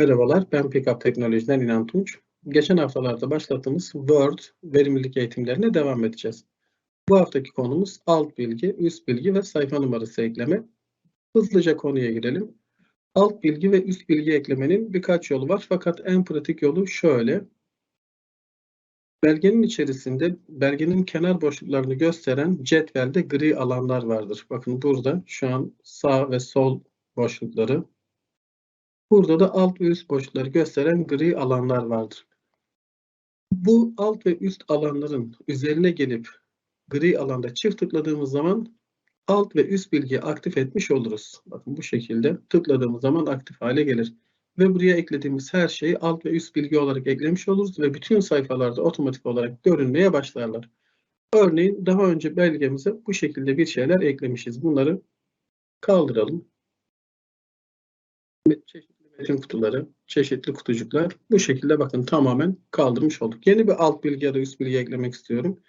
Merhabalar, ben Pickup Teknoloji'den İnan Tunç. Geçen haftalarda başlattığımız Word verimlilik eğitimlerine devam edeceğiz. Bu haftaki konumuz alt bilgi, üst bilgi ve sayfa numarası ekleme. Hızlıca konuya girelim. Alt bilgi ve üst bilgi eklemenin birkaç yolu var fakat en pratik yolu şöyle. Belgenin içerisinde belgenin kenar boşluklarını gösteren cetvelde gri alanlar vardır. Bakın burada şu an sağ ve sol boşlukları Burada da alt ve üst boşlukları gösteren gri alanlar vardır. Bu alt ve üst alanların üzerine gelip gri alanda çift tıkladığımız zaman alt ve üst bilgiyi aktif etmiş oluruz. Bakın bu şekilde tıkladığımız zaman aktif hale gelir. Ve buraya eklediğimiz her şeyi alt ve üst bilgi olarak eklemiş oluruz ve bütün sayfalarda otomatik olarak görünmeye başlarlar. Örneğin daha önce belgemize bu şekilde bir şeyler eklemişiz. Bunları kaldıralım. Çeşitli metin kutuları, çeşitli kutucuklar. Bu şekilde bakın tamamen kaldırmış olduk. Yeni bir alt bilgi ya da üst bilgi eklemek istiyorum.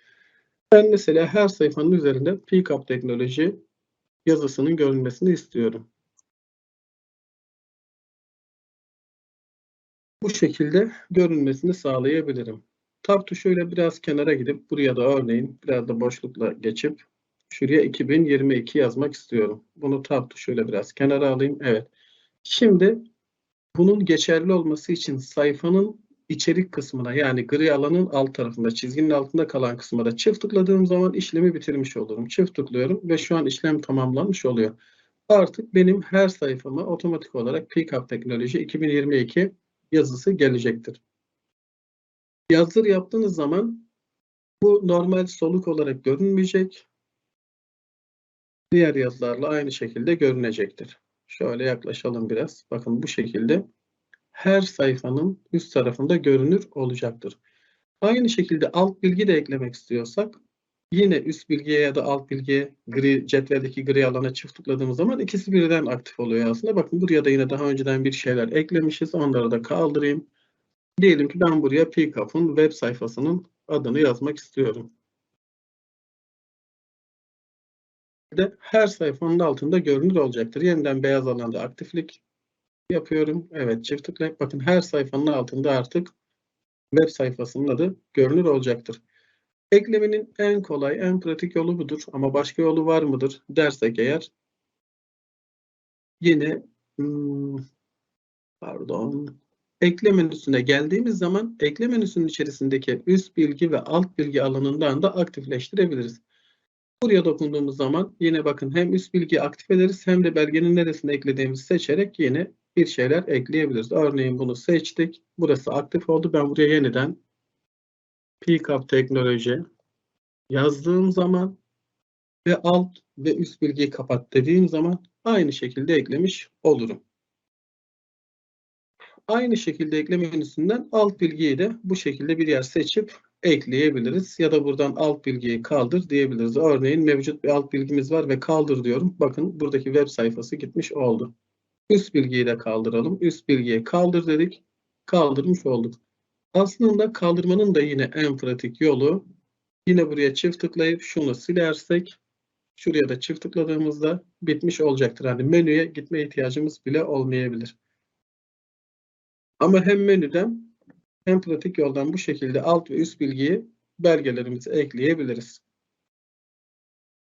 Ben mesela her sayfanın üzerinde Pickup teknoloji yazısının görünmesini istiyorum. Bu şekilde görünmesini sağlayabilirim. Tab tuşuyla biraz kenara gidip buraya da örneğin biraz da boşlukla geçip şuraya 2022 yazmak istiyorum. Bunu tab tuşuyla biraz kenara alayım. Evet. Şimdi bunun geçerli olması için sayfanın içerik kısmına yani gri alanın alt tarafında çizginin altında kalan kısmına da çift tıkladığım zaman işlemi bitirmiş olurum. Çift tıklıyorum ve şu an işlem tamamlanmış oluyor. Artık benim her sayfama otomatik olarak Pickup Teknoloji 2022 yazısı gelecektir. Yazdır yaptığınız zaman bu normal soluk olarak görünmeyecek. Diğer yazılarla aynı şekilde görünecektir. Şöyle yaklaşalım biraz. Bakın bu şekilde her sayfanın üst tarafında görünür olacaktır. Aynı şekilde alt bilgi de eklemek istiyorsak yine üst bilgiye ya da alt bilgiye gri cetveldeki gri alana çift tıkladığımız zaman ikisi birden aktif oluyor aslında. Bakın buraya da yine daha önceden bir şeyler eklemişiz. Onları da kaldırayım. Diyelim ki ben buraya Pickup'ın web sayfasının adını yazmak istiyorum. De her sayfanın altında görünür olacaktır. Yeniden beyaz alanda aktiflik yapıyorum. Evet çift tıklayıp bakın her sayfanın altında artık web sayfasının adı görünür olacaktır. Eklemenin en kolay, en pratik yolu budur. Ama başka yolu var mıdır dersek eğer yine hmm, pardon ekle menüsüne geldiğimiz zaman ekle menüsünün içerisindeki üst bilgi ve alt bilgi alanından da aktifleştirebiliriz. Buraya dokunduğumuz zaman yine bakın hem üst bilgi aktif ederiz hem de belgenin neresine eklediğimizi seçerek yine bir şeyler ekleyebiliriz. Örneğin bunu seçtik. Burası aktif oldu. Ben buraya yeniden Pickup teknoloji yazdığım zaman ve alt ve üst bilgiyi kapat dediğim zaman aynı şekilde eklemiş olurum. Aynı şekilde ekleme menüsünden alt bilgiyi de bu şekilde bir yer seçip ekleyebiliriz. Ya da buradan alt bilgiyi kaldır diyebiliriz. Örneğin mevcut bir alt bilgimiz var ve kaldır diyorum. Bakın buradaki web sayfası gitmiş oldu. Üst bilgiyi de kaldıralım. Üst bilgiyi kaldır dedik. Kaldırmış olduk. Aslında kaldırmanın da yine en pratik yolu yine buraya çift tıklayıp şunu silersek şuraya da çift tıkladığımızda bitmiş olacaktır. Yani menüye gitme ihtiyacımız bile olmayabilir. Ama hem menüden hem pratik yoldan bu şekilde alt ve üst bilgiyi belgelerimize ekleyebiliriz.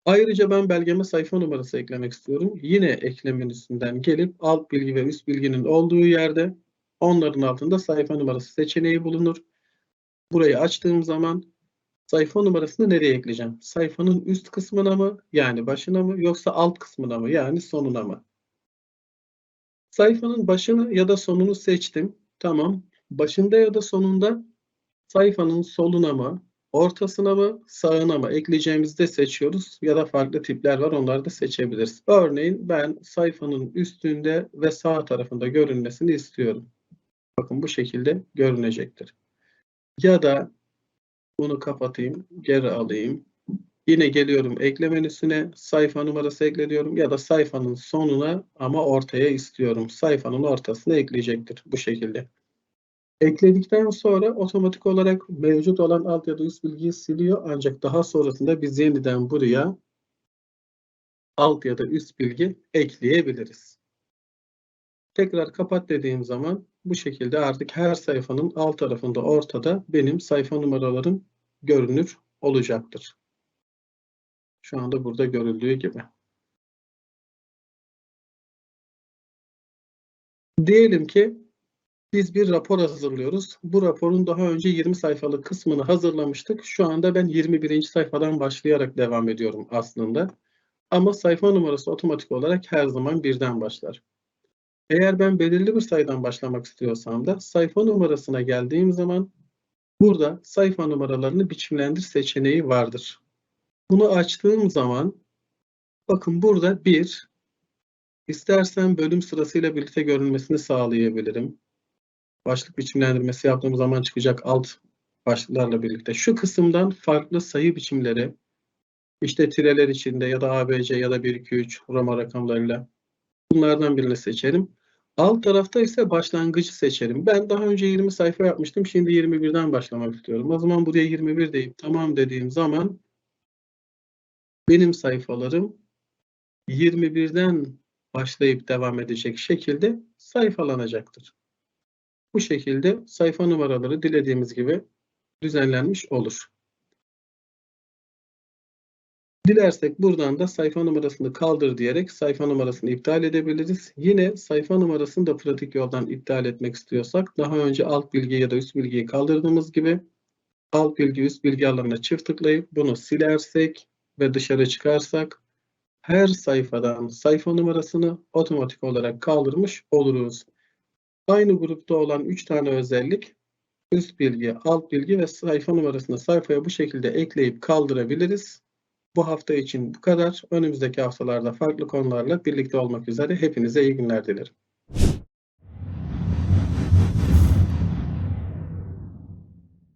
Ayrıca ben belgeme sayfa numarası eklemek istiyorum. Yine eklem menüsünden gelip alt bilgi ve üst bilginin olduğu yerde onların altında sayfa numarası seçeneği bulunur. Burayı açtığım zaman sayfa numarasını nereye ekleyeceğim? Sayfanın üst kısmına mı yani başına mı yoksa alt kısmına mı yani sonuna mı? Sayfanın başını ya da sonunu seçtim. Tamam başında ya da sonunda sayfanın soluna mı, ortasına mı, sağına mı ekleyeceğimizi de seçiyoruz. Ya da farklı tipler var onları da seçebiliriz. Örneğin ben sayfanın üstünde ve sağ tarafında görünmesini istiyorum. Bakın bu şekilde görünecektir. Ya da bunu kapatayım, geri alayım. Yine geliyorum ekle menüsüne sayfa numarası ekliyorum ya da sayfanın sonuna ama ortaya istiyorum. Sayfanın ortasına ekleyecektir bu şekilde. Ekledikten sonra otomatik olarak mevcut olan alt ya da üst bilgiyi siliyor. Ancak daha sonrasında biz yeniden buraya alt ya da üst bilgi ekleyebiliriz. Tekrar kapat dediğim zaman Bu şekilde artık her sayfanın alt tarafında ortada benim sayfa numaralarım görünür olacaktır. Şu anda burada görüldüğü gibi. Diyelim ki biz bir rapor hazırlıyoruz. Bu raporun daha önce 20 sayfalık kısmını hazırlamıştık. Şu anda ben 21. sayfadan başlayarak devam ediyorum aslında. Ama sayfa numarası otomatik olarak her zaman birden başlar. Eğer ben belirli bir sayıdan başlamak istiyorsam da sayfa numarasına geldiğim zaman burada sayfa numaralarını biçimlendir seçeneği vardır. Bunu açtığım zaman bakın burada bir istersen bölüm sırasıyla birlikte görünmesini sağlayabilirim. Başlık biçimlendirmesi yaptığım zaman çıkacak alt başlıklarla birlikte. Şu kısımdan farklı sayı biçimleri işte tireler içinde ya da ABC ya da 1, 2, 3 Roma rakamlarıyla bunlardan birini seçerim. Alt tarafta ise başlangıcı seçerim. Ben daha önce 20 sayfa yapmıştım. Şimdi 21'den başlamak istiyorum. O zaman buraya 21 deyip tamam dediğim zaman benim sayfalarım 21'den başlayıp devam edecek şekilde sayfalanacaktır. Bu şekilde sayfa numaraları dilediğimiz gibi düzenlenmiş olur. Dilersek buradan da sayfa numarasını kaldır diyerek sayfa numarasını iptal edebiliriz. Yine sayfa numarasını da pratik yoldan iptal etmek istiyorsak daha önce alt bilgi ya da üst bilgiyi kaldırdığımız gibi alt bilgi üst bilgi alanına çift tıklayıp bunu silersek ve dışarı çıkarsak her sayfadan sayfa numarasını otomatik olarak kaldırmış oluruz. Aynı grupta olan 3 tane özellik üst bilgi, alt bilgi ve sayfa numarasını sayfaya bu şekilde ekleyip kaldırabiliriz. Bu hafta için bu kadar. Önümüzdeki haftalarda farklı konularla birlikte olmak üzere hepinize iyi günler dilerim.